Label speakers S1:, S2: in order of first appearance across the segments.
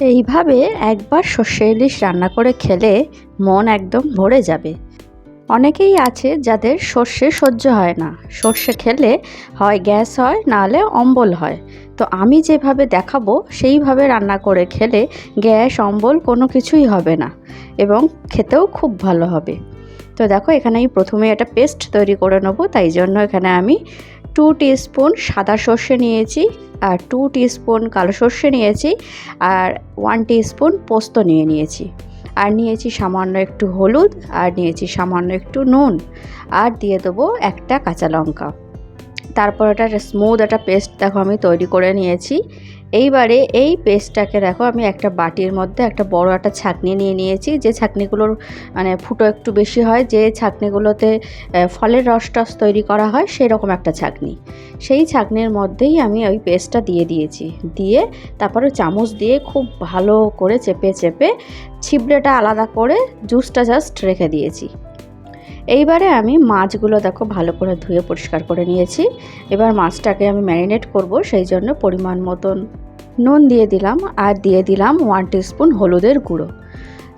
S1: এইভাবে একবার সর্ষে ইলিশ রান্না করে খেলে মন একদম ভরে যাবে। অনেকেই আছে যাদের সর্ষে সহ্য হয় না। সর্ষে খেলে হয় গ্যাস হয়, নাহলে অম্বল হয়। তো আমি যেভাবে দেখাবো, সেইভাবে রান্না করে খেলে গ্যাস, অম্বল কোনো কিছুই হবে না এবং খেতেও খুব ভালো হবে। তো দেখো এখানে আমি প্রথমে একটা পেস্ট তৈরি করে নেব, তাই জন্য এখানে আমি টু স্পুন সাদা সর্ষে নিয়েছি আর টু স্পুন কালো সর্ষে নিয়েছি আর ওয়ান স্পুন পোস্ত নিয়ে নিয়েছি। আর নিয়েছি সামান্য একটু হলুদ আর নিয়েছি সামান্য একটু নুন। আর দিয়ে দেবো একটা কাঁচা লঙ্কা। তারপর একটা স্মুথ একটা পেস্ট দেখো আমি তৈরি করে নিয়েছি। এইবারে এই পেস্টটাকে দেখো আমি একটা বাটির মধ্যে একটা বড় একটা ছাকনি নিয়ে নিয়েছি। যে ছাকনিগুলোর মানে ফুটো একটু বেশি হয়, যে ছাকনিগুলোতে ফলের রস টস তৈরি করা হয় সেই রকম একটা ছাকনি। সেই ছাকনির মধ্যেই আমি ওই পেস্টটা দিয়ে দিয়েছি। দিয়ে তারপরে চামচ দিয়ে খুব ভালো করে চেপে চেপে ছিবড়েটা আলাদা করে জুসটা জাস্ট রেখে দিয়েছি। এইবারে আমি মাছগুলো দেখো ভালো করে ধুয়ে পরিষ্কার করে নিয়েছি। এবার মাছটাকে আমি ম্যারিনেট করব, সেই জন্য পরিমাণ মতন নুন দিয়ে দিলাম আর দিয়ে দিলাম ওয়ান স্পুন হলুদের গুঁড়ো।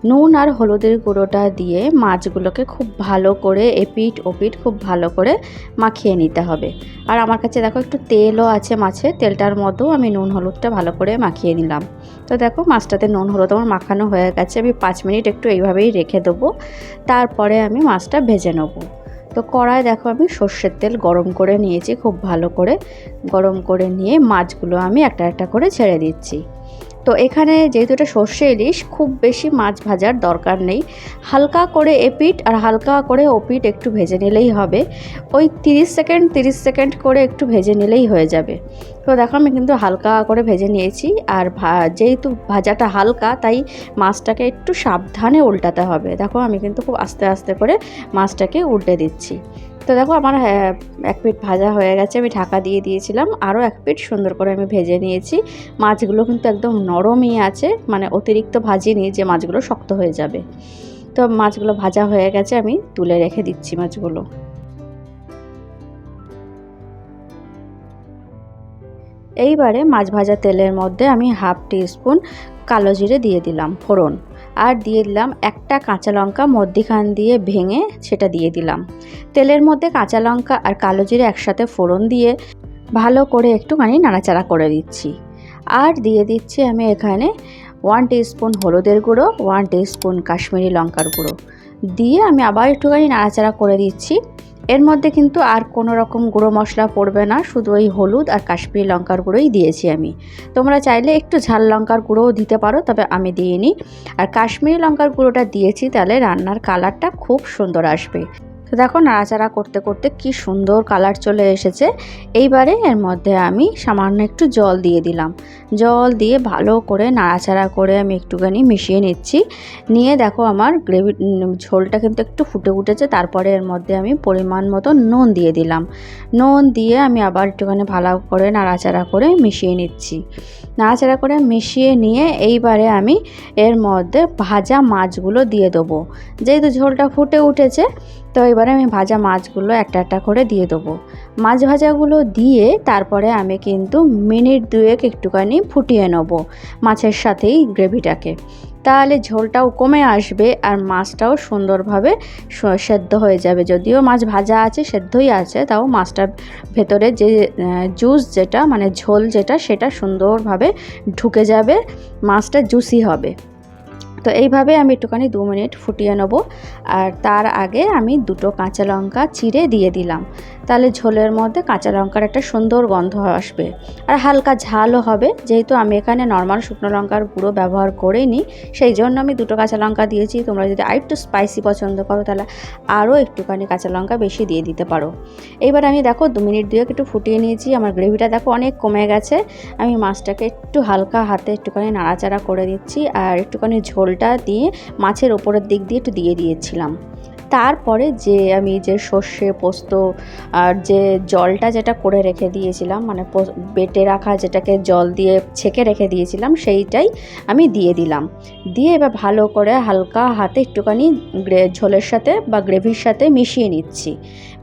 S1: নুন আর হলুদের গুঁড়োটা দিয়ে মাছগুলোকে খুব ভালো করে এপিট ওপিট খুব ভালো করে মাখিয়ে নিতে হবে। আর আমার কাছে দেখো একটু তেলও আছে মাছে, তেলটার মধ্যেও আমি নুন হলুদটা ভালো করে মাখিয়ে নিলাম। তো দেখো মাছটাতে নুন হলুদ আমার মাখানো হয়ে গেছে, আমি পাঁচ মিনিট একটু এইভাবেই রেখে দেবো। তারপরে আমি মাছটা ভেজে নেব। তো কড়ায় দেখো আমি সর্ষের তেল গরম করে নিয়েছি খুব ভালো করে। গরম করে নিয়ে মাছগুলো আমি একটা একটা করে ছেড়ে দিচ্ছি। তো এখানে যেহেতু এটা সর্ষে ইলিশ, খুব বেশি মাছ ভাজার দরকার নেই। হালকা করে এপিট আর হালকা করে ওপিট একটু ভেজে নিলেই হবে। ওই 30 সেকেন্ড 30 সেকেন্ড করে একটু ভেজে নিলেই হয়ে যাবে। তো দেখো আমি কিন্তু হালকা করে ভেজে নিয়েছি আর যেহেতু ভাজাটা হালকা, তাই মাছটাকে একটু সাবধানে উল্টাতে হবে। দেখো আমি কিন্তু খুব আস্তে আস্তে করে মাছটাকে উল্টে দিচ্ছি। তো দেখো আমার হ্যাঁ, এক পিঠ ভাজা হয়ে গেছে আমি ঢাকা দিয়ে দিয়েছিলাম। আরও এক পিঠ সুন্দর করে আমি ভেজে নিয়েছি। মাছগুলো কিন্তু একদম নরমই আছে মানে অতিরিক্ত ভাজিনি যে মাছগুলো শক্ত হয়ে যাবে। তো মাছগুলো ভাজা হয়ে গেছে আমি তুলে রেখে দিচ্ছি মাছগুলো। এইবারে মাছ ভাজা তেলের মধ্যে আমি হাফ টি স্পুন কালো জিরে দিয়ে দিলাম ফোড়ন। আর দিয়ে দিলাম একটা কাঁচা লঙ্কা মধ্যিখান দিয়ে ভেঙে সেটা দিয়ে দিলাম। তেলের মধ্যে কাঁচা লঙ্কা আর কালো জিরে একসাথে ফোড়ন দিয়ে ভালো করে একটুখানি নাড়াচাড়া করে দিচ্ছি। আর দিয়ে দিচ্ছি আমি এখানে ওয়ান স্পুন হলুদের গুঁড়ো ওয়ান স্পুন কাশ্মীরি লঙ্কার গুঁড়ো। দিয়ে আমি আবার একটুখানি নাড়াচাড়া করে দিচ্ছি। এর মধ্যে কিন্তু আর কোনো রকম গুঁড়ো মশলা পড়বে না, শুধু ওই হলুদ আর কাশ্মীরি লঙ্কার গুঁড়োই দিয়েছি আমি। তোমরা চাইলে একটু ঝাল লঙ্কার গুঁড়োও দিতে পারো, তবে আমি দিইনি। আর কাশ্মীরি লঙ্কার গুঁড়োটা দিয়েছি, তাহলে রান্নার কালারটা খুব সুন্দর আসবে। তো দেখো নাড়াচাড়া করতে করতে কি সুন্দর কালার চলে এসেছে। এইবারে এর মধ্যে আমি সামান্য একটু জল দিয়ে দিলাম। জল দিয়ে ভালো করে নাড়াচাড়া করে আমি একটুখানি মিশিয়ে নিচ্ছি। নিয়ে দেখো আমার গ্রেভি ঝোলটা কিন্তু একটু ফুটে উঠেছে, তারপরে এর মধ্যে আমি পরিমাণ মতো নুন দিয়ে দিলাম। নুন দিয়ে আমি আবার একটুখানি ভালো করে নাড়াচাড়া করে মিশিয়ে নিচ্ছি। নাড়াচাড়া করে মিশিয়ে নিয়ে এইবারে আমি এর মধ্যে ভাজা মাছগুলো দিয়ে দেবো। যেহেতু ঝোলটা ফুটে উঠেছে তো এবারে আমি ভাজা মাছগুলো একটা একটা করে দিয়ে দেবো। মাছ ভাজাগুলো দিয়ে তারপরে আমি কিন্তু মিনিট দুয়েক একটুখানি ফুটিয়ে নেব মাছের সাথেই গ্রেভিটাকে। তাহলে ঝোলটাও কমে আসবে আর মাছটাও সুন্দরভাবে সেদ্ধ হয়ে যাবে। যদিও মাছ ভাজা আছে, সেদ্ধই আছে, তাও মাছটার ভেতরে যে জুস যেটা মানে ঝোল যেটা, সেটা সুন্দরভাবে ঢুকে যাবে, মাছটা জুসি হবে। তো এইভাবে আমি একটুখানি দু মিনিট ফুটিয়ে নেব। আর তার আগে আমি দুটো কাঁচা লঙ্কা চিড়ে দিয়ে দিলাম। তাহলে ঝোলের মধ্যে কাঁচা লঙ্কার একটা সুন্দর গন্ধ আসবে। আর হালকা ঝালও হবে, যেহেতু আমি এখানে নর্মাল শুকনো লঙ্কার গুঁড়ো ব্যবহার করিনি, সেই জন্য আমি দুটো কাঁচা লঙ্কা দিয়েছি। তোমরা যদি আরেকটু স্পাইসি পছন্দ করো, তাহলে আরও একটুখানি কাঁচা লঙ্কা বেশি দিয়ে দিতে পারো। এইবার আমি দেখো দু মিনিট দুয়েক একটু ফুটিয়ে নিয়েছি। আমার গ্রেভিটা দেখো অনেক কমে গেছে। আমি মাছটাকে একটু হালকা হাতে একটুখানি নাড়াচাড়া করে দিচ্ছি। আর একটুখানি ঝোলটা দিয়ে মাছের ওপরের দিক দিয়ে একটু দিয়ে দিয়েছিলাম। তারপরে যে আমি যে সর্ষে পোস্ত আর যে জলটা যেটা করে রেখে দিয়েছিলাম মানে বেটে রাখা যেটাকে জল দিয়ে ছেঁকে রেখে দিয়েছিলাম, সেইটাই আমি দিয়ে দিলাম। দিয়ে এবার ভালো করে হালকা হাতে একটুখানি ঝোলের সাথে বা গ্রেভির সাথে মিশিয়ে নিচ্ছি।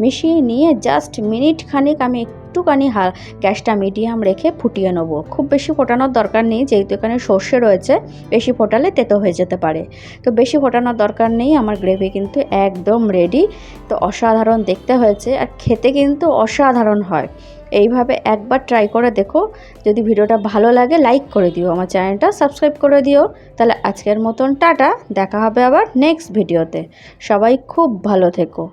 S1: মিশিয়ে নিয়ে জাস্ট মিনিট খানিক আমি একটুখানি হা গ্যাসটা মিডিয়াম রেখে ফুটিয়ে নেব। খুব বেশি ফোটানোর দরকার নেই, যেহেতু এখানে সর্ষে রয়েছে, বেশি ফোটালে তেতো হয়ে যেতে পারে। তো বেশি ফোটানোর দরকার নেই, আমার গ্রেভি কিন্তু একদম রেডি। তো অসাধারণ দেখতে হয়েছে আর খেতে কিন্তু অসাধারণ হয়। এইভাবে একবার ট্রাই করে দেখো। যদি ভিডিওটা ভালো লাগে, লাইক করে দিও। আমার চ্যানেলটা সাবস্ক্রাইব করে দিও। তাহলে আজকের মতন টাটা, দেখা হবে আবার নেক্সট ভিডিওতে। সবাই খুব ভালো থেকো।